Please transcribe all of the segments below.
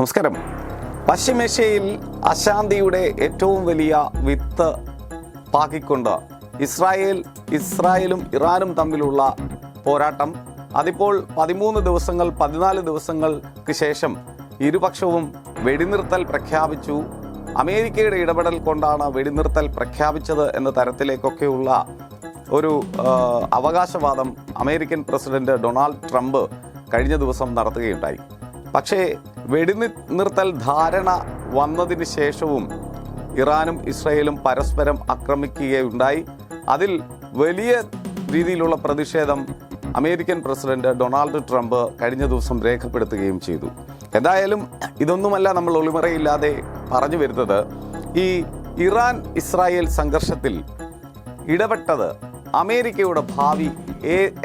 നമസ്കാരം. പശ്ചിമേഷ്യയിൽ അശാന്തിയുടെ ഏറ്റവും വലിയ വിത്ത് പാകിക്കൊണ്ട് ഇസ്രായേൽ ഇസ്രായേലും ഇറാനും തമ്മിലുള്ള പോരാട്ടം. അതിപ്പോൾ പതിമൂന്ന് ദിവസങ്ങൾ പതിനാല് ദിവസങ്ങൾക്ക് ശേഷം ഇരുപക്ഷവും വെടിനിർത്തൽ പ്രഖ്യാപിച്ചു. അമേരിക്കയുടെ ഇടപെടൽ കൊണ്ടാണ് വെടിനിർത്തൽ പ്രഖ്യാപിച്ചത് എന്ന തരത്തിലേക്കൊക്കെയുള്ള ഒരു അവകാശവാദം അമേരിക്കൻ പ്രസിഡന്റ് ഡൊണാൾഡ് ട്രംപ് കഴിഞ്ഞ ദിവസം നടത്തുകയുണ്ടായി. പക്ഷേ വെടിനിർത്തൽ ധാരണ വന്നതിന് ശേഷവും ഇറാനും ഇസ്രയേലും പരസ്പരം ആക്രമിക്കുകയുണ്ടായി. അതിൽ വലിയ രീതിയിലുള്ള പ്രതിഷേധം അമേരിക്കൻ പ്രസിഡന്റ് ഡൊണാൾഡ് ട്രംപ് കഴിഞ്ഞ ദിവസം രേഖപ്പെടുത്തുകയും ചെയ്തു. എന്തായാലും ഇതൊന്നുമല്ല നമ്മൾ ഒളിമറയില്ലാതെ പറഞ്ഞു വരുന്നത്. ഈ ഇറാൻ ഇസ്രായേൽ സംഘർഷത്തിൽ ഇടപെട്ടത് അമേരിക്കയുടെ ഭാവി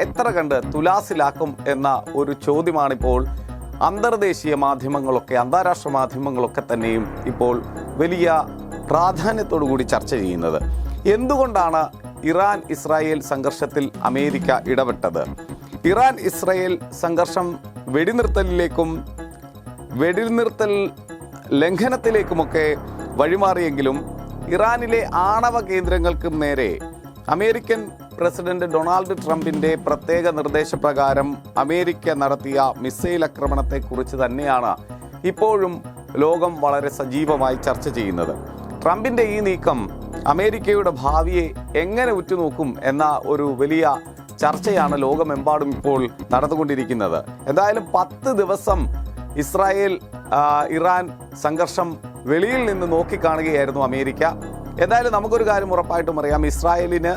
എത്ര കണ്ട് തുലാസിലാക്കും എന്ന ഒരു ചോദ്യമാണിപ്പോൾ അന്തർദേശീയ മാധ്യമങ്ങളൊക്കെ അന്താരാഷ്ട്ര മാധ്യമങ്ങളൊക്കെ തന്നെയും ഇപ്പോൾ വലിയ പ്രാധാന്യത്തോടു കൂടി ചർച്ച ചെയ്യുന്നത്. എന്തുകൊണ്ടാണ് ഇറാൻ ഇസ്രായേൽ സംഘർഷത്തിൽ അമേരിക്ക ഇടപെട്ടത്? ഇറാൻ ഇസ്രായേൽ സംഘർഷം വെടിനിർത്തലിലേക്കും വെടിനിർത്തൽ ലംഘനത്തിലേക്കുമൊക്കെ വഴിമാറിയെങ്കിലും ഇറാനിലെ ആണവ കേന്ദ്രങ്ങൾക്കും നേരെ അമേരിക്കൻ പ്രസിഡന്റ് ഡൊണാൾഡ് ട്രംപിന്റെ പ്രത്യേക നിർദ്ദേശപ്രകാരം അമേരിക്ക നടത്തിയ മിസൈൽ ആക്രമണത്തെക്കുറിച്ച് തന്നെയാണ് ഇപ്പോഴും ലോകം വളരെ സജീവമായി ചർച്ച ചെയ്യുന്നത്. ട്രംപിന്റെ ഈ നീക്കം അമേരിക്കയുടെ ഭാവിയെ എങ്ങനെ ഉറ്റുനോക്കും എന്ന ഒരു വലിയ ചർച്ചയാണ് ലോകമെമ്പാടും ഇപ്പോൾ നടന്നുകൊണ്ടിരിക്കുന്നത്. എന്തായാലും പത്ത് ദിവസം ഇസ്രായേൽ ഇറാൻ സംഘർഷം വെളിയിൽ നിന്ന് നോക്കിക്കാണുകയായിരുന്നു അമേരിക്ക. എന്തായാലും നമുക്കൊരു കാര്യം ഉറപ്പായിട്ടും അറിയാം. ഇസ്രായേലിന്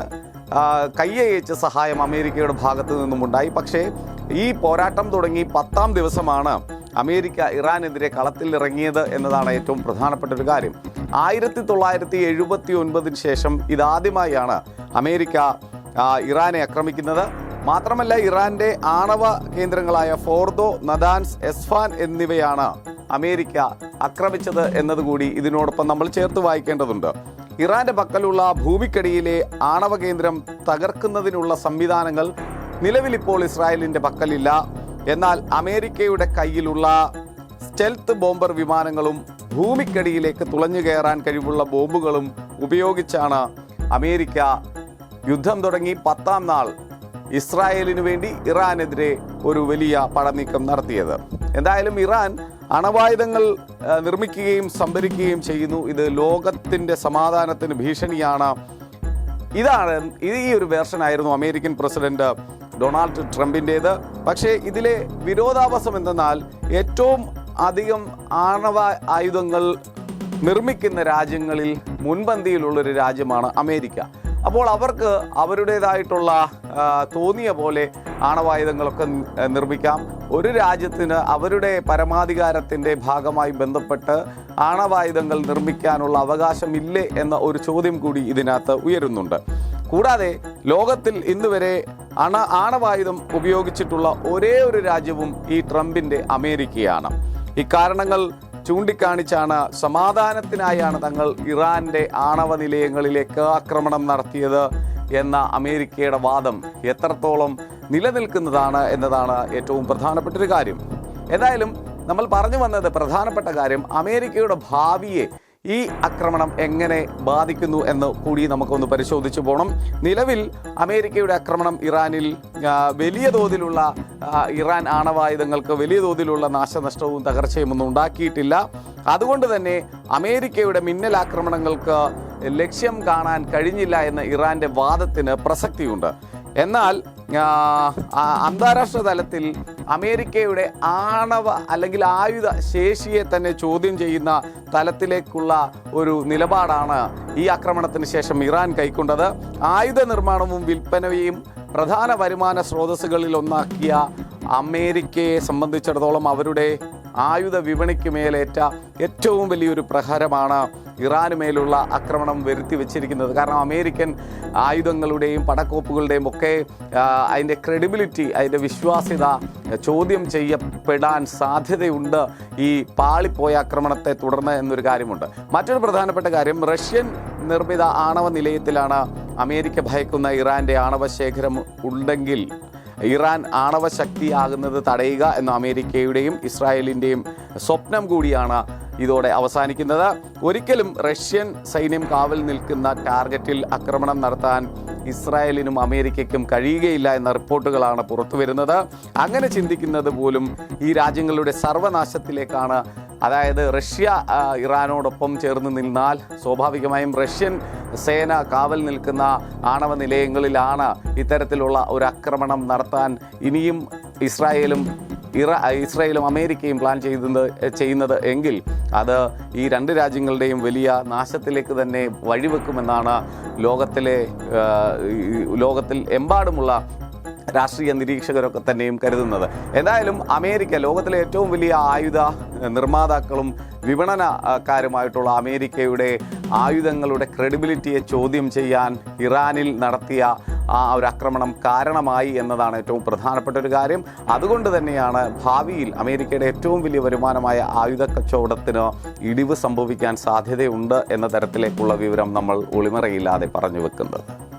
കയ്യയച്ച സഹായം അമേരിക്കയുടെ ഭാഗത്തു നിന്നുമുണ്ടായി. പക്ഷേ ഈ പോരാട്ടം തുടങ്ങി പത്താം ദിവസമാണ് അമേരിക്ക ഇറാനെതിരെ കളത്തിൽ ഇറങ്ങിയത് എന്നതാണ് ഏറ്റവും പ്രധാനപ്പെട്ട ഒരു കാര്യം. ആയിരത്തി തൊള്ളായിരത്തി എഴുപത്തി ഒൻപതിന് ശേഷം ഇതാദ്യമായാണ് അമേരിക്ക ഇറാനെ ആക്രമിക്കുന്നത്. മാത്രമല്ല ഇറാന്റെ ആണവ കേന്ദ്രങ്ങളായ ഫോർദോ നദാൻസ് എസ്ഫാൻ എന്നിവയാണ് അമേരിക്ക ആക്രമിച്ചത് എന്നതുകൂടി ഇതിനോടൊപ്പം നമ്മൾ ചേർത്ത് വായിക്കേണ്ടതുണ്ട്. ഇറാന്റെ പക്കലുള്ള ഭൂമിക്കടിയിലെ ആണവ കേന്ദ്രം തകർക്കുന്നതിനുള്ള സംവിധാനങ്ങൾ നിലവിലിപ്പോൾ ഇസ്രായേലിന്റെ പക്കലില്ല. എന്നാൽ അമേരിക്കയുടെ കയ്യിലുള്ള സ്റ്റെൽത്ത് ബോംബർ വിമാനങ്ങളും ഭൂമിക്കടിയിലേക്ക് തുളഞ്ഞു കയറാൻ കഴിവുള്ള ബോംബുകളും ഉപയോഗിച്ചാണ് അമേരിക്ക യുദ്ധം തുടങ്ങി പത്താം നാൾ ഇസ്രായേലിനു വേണ്ടി ഇറാനെതിരെ ഒരു വലിയ പടനീക്കം നടത്തിയത്. എന്തായാലും ഇറാൻ അണവായുധങ്ങൾ നിർമ്മിക്കുകയും സംഭരിക്കുകയും ചെയ്യുന്നു. ഇത് ലോകത്തിന്റെ സമാധാനത്തിന് ഭീഷണിയാണ്. ഇതാണ് ഇത് ഈ ഒരു വേർഷനായിരുന്നു അമേരിക്കൻ പ്രസിഡന്റ് ഡൊണാൾഡ് ട്രംപിന്റേത് പക്ഷേ ഇതിലെ വിരോധാഭാസം എന്തെന്നാൽ ഏറ്റവും അധികം ആണവ ആയുധങ്ങൾ നിർമ്മിക്കുന്ന രാജ്യങ്ങളിൽ മുൻപന്തിയിലുള്ളൊരു രാജ്യമാണ് അമേരിക്ക. അപ്പോൾ അവർക്ക് അവരുടേതായിട്ടുള്ള തോന്നിയ പോലെ ആണവായുധങ്ങളൊക്കെ നിർമ്മിക്കാം. ഒരു രാജ്യത്തിന് അവരുടെ പരമാധികാരത്തിന്റെ ഭാഗമായി ബന്ധപ്പെട്ട് ആണവായുധങ്ങൾ നിർമ്മിക്കാനുള്ള അവകാശമില്ലേ എന്ന ഒരു ചോദ്യം കൂടി ഇതിനകത്ത് ഉയരുന്നുണ്ട്. കൂടാതെ ലോകത്തിൽ ഇന്ന് വരെ അണ ആണവായുധം ഉപയോഗിച്ചിട്ടുള്ള ഒരേ ഒരു രാജ്യവും ഈ ട്രംപിന്റെ അമേരിക്കയാണ്. ഇക്കാരണങ്ങൾ ചൂണ്ടിക്കാണിച്ചാണ് സമാധാനത്തിനായാണ് തങ്ങൾ ഇറാന്റെ ആണവ നിലയങ്ങളിലേക്ക് ആക്രമണം നടത്തിയത് എന്ന അമേരിക്കയുടെ വാദം എത്രത്തോളം നിലനിൽക്കുന്നതാണ് എന്നതാണ് ഏറ്റവും പ്രധാനപ്പെട്ട ഒരു കാര്യം. ഏതായാലും നമ്മൾ പറഞ്ഞു വന്നത് പ്രധാനപ്പെട്ട കാര്യം അമേരിക്കയുടെ ഭാവിയെ ഈ ആക്രമണം എങ്ങനെ ബാധിക്കുന്നു എന്ന് കൂടി നമുക്കൊന്ന് പരിശോധിച്ചു പോകണം നിലവിൽ അമേരിക്കയുടെ ആക്രമണം ഇറാനിൽ വലിയ തോതിലുള്ള ഇറാൻ ആണവായുധങ്ങൾക്ക് വലിയ തോതിലുള്ള നാശനഷ്ടവും തകർച്ചയും ഒന്നും ഉണ്ടാക്കിയിട്ടില്ല. അതുകൊണ്ട് തന്നെ അമേരിക്കയുടെ മിന്നൽ ആക്രമണങ്ങൾക്ക് ലക്ഷ്യം കാണാൻ കഴിഞ്ഞില്ല എന്ന ഇറാന്റെ വാദത്തിന് പ്രസക്തിയുണ്ട്. എന്നാൽ അന്താരാഷ്ട്ര തലത്തിൽ അമേരിക്കയുടെ ആണവ അല്ലെങ്കിൽ ആയുധ ശേഷിയെ തന്നെ ചോദ്യം ചെയ്യുന്ന തലത്തിലേക്കുള്ള ഒരു നിലപാടാണ് ഈ ആക്രമണത്തിന് ശേഷം ഇറാൻ കൈക്കൊണ്ടത്. ആയുധ നിർമ്മാണവും വിൽപ്പനയും പ്രധാന വരുമാന സ്രോതസ്സുകളിൽ ഒന്നാക്കിയ അമേരിക്കയെ സംബന്ധിച്ചിടത്തോളം അവരുടെ ആയുധ വിപണിക്ക് മേലേറ്റ ഏറ്റവും വലിയൊരു പ്രഹരമാണ് ഇറാന് മേലുള്ള ആക്രമണം വരുത്തി വെച്ചിരിക്കുന്നത്. കാരണം അമേരിക്കൻ ആയുധങ്ങളുടെയും പടക്കോപ്പുകളുടെയും ഒക്കെ അതിന്റെ ക്രെഡിബിലിറ്റി അതിന്റെ വിശ്വാസ്യത ചോദ്യം ചെയ്യപ്പെടാൻ സാധ്യതയുണ്ട് ഈ പാളിപ്പോയ ആക്രമണത്തെ തുടർന്ന് എന്നൊരു കാര്യമുണ്ട്. മറ്റൊരു പ്രധാനപ്പെട്ട കാര്യം റഷ്യൻ നിർമ്മിത ആണവ നിലയത്തിലാണ് അമേരിക്ക ഭയക്കുന്ന ഇറാന്റെ ആണവ ശേഖരം ഉണ്ടെങ്കിൽ ഇറാൻ ആണവ ശക്തിയാകുന്നത് തടയുക എന്ന അമേരിക്കയുടെയും ഇസ്രായേലിന്റെയും സ്വപ്നം കൂടിയാണ് ഇതോടെ അവസാനിക്കുന്നത്. ഒരിക്കലും റഷ്യൻ സൈന്യം കാവൽ നിൽക്കുന്ന ടാർഗറ്റിൽ ആക്രമണം നടത്താൻ ഇസ്രായേലിനും അമേരിക്കയ്ക്കും കഴിയുകയില്ല എന്ന റിപ്പോർട്ടുകളാണ് പുറത്തു വരുന്നത് അങ്ങനെ ചിന്തിക്കുന്നത് പോലും ഈ രാജ്യങ്ങളുടെ സർവനാശത്തിലേക്കാണ് അതായത് റഷ്യ ഇറാനോടൊപ്പം ചേർന്ന് നിന്നാൽ സ്വാഭാവികമായും റഷ്യൻ സേന കാവൽ നിൽക്കുന്ന ആണവ നിലയങ്ങളിലാണ് ഇത്തരത്തിലുള്ള ഒരു ആക്രമണം നടത്താൻ ഇനിയും ഇസ്രായേലും ഇറ ഇസ്രായേലും അമേരിക്കയും പ്ലാൻ ചെയ്യുന്നത് ചെയ്യുന്നത് എങ്കിൽ അത് ഈ രണ്ട് രാജ്യങ്ങളുടെയും വലിയ നാശത്തിലേക്ക് തന്നെ വഴിവെക്കുമെന്നാണ് ലോകത്തിലെ ലോകത്തിൽ എമ്പാടുമുള്ള രാഷ്ട്രീയ നിരീക്ഷകരൊക്കെ തന്നെയും കരുതുന്നത്. എന്തായാലും അമേരിക്ക ലോകത്തിലെ ഏറ്റവും വലിയ ആയുധ നിർമ്മാതാക്കളും വിപണനക്കാരുമായിട്ടുള്ള അമേരിക്കയുടെ ആയുധങ്ങളുടെ ക്രെഡിബിലിറ്റിയെ ചോദ്യം ചെയ്യാൻ ഇറാനിൽ നടത്തിയ ആ ഒരു ആക്രമണം കാരണമായി എന്നതാണ് ഏറ്റവും പ്രധാനപ്പെട്ട ഒരു കാര്യം. അതുകൊണ്ട് തന്നെയാണ് ഭാവിയിൽ അമേരിക്കയുടെ ഏറ്റവും വലിയ വരുമാനമായ ആയുധ കച്ചവടത്തിന് ഇടിവ് സംഭവിക്കാൻ സാധ്യതയുണ്ട് എന്ന തരത്തിലേക്കുള്ള വിവരം നമ്മൾ ഒളിമറയില്ലാതെ പറഞ്ഞു വെക്കുന്നത്.